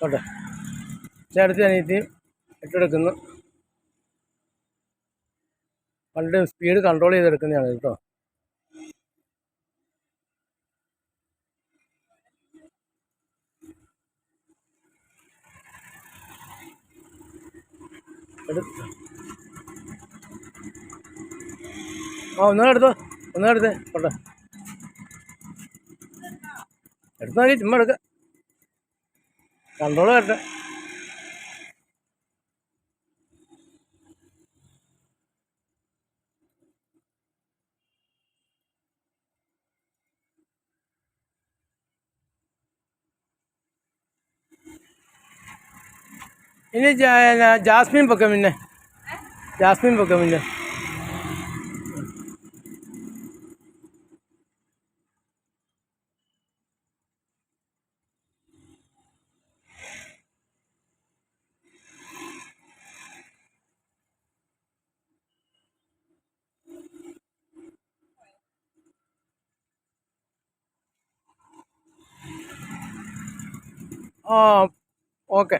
ഓട്ടെ ചേട്ടത്തി അനിയത്തിയും ഇട്ടെടുക്കുന്നു. പണ്ട് സ്പീഡ് കൺട്രോൾ ചെയ്തെടുക്കുന്നതാണ് കേട്ടോ. എടുത്ത്. ആ ഒന്നുകൂടെ എടുത്തോ. ഒന്നുകൂടെ എടുത്തേ. പോട്ടെ. എടുത്താൽ ചുമ്മാ എടുക്ക. കൺട്രോൾ വരട്ടെ ഇനി ജാ- ജാസ്മിൻ പൊക്കം പിന്നെ ജാസ്മിൻ പൊക്കം പിന്നെ ഓക്കെ.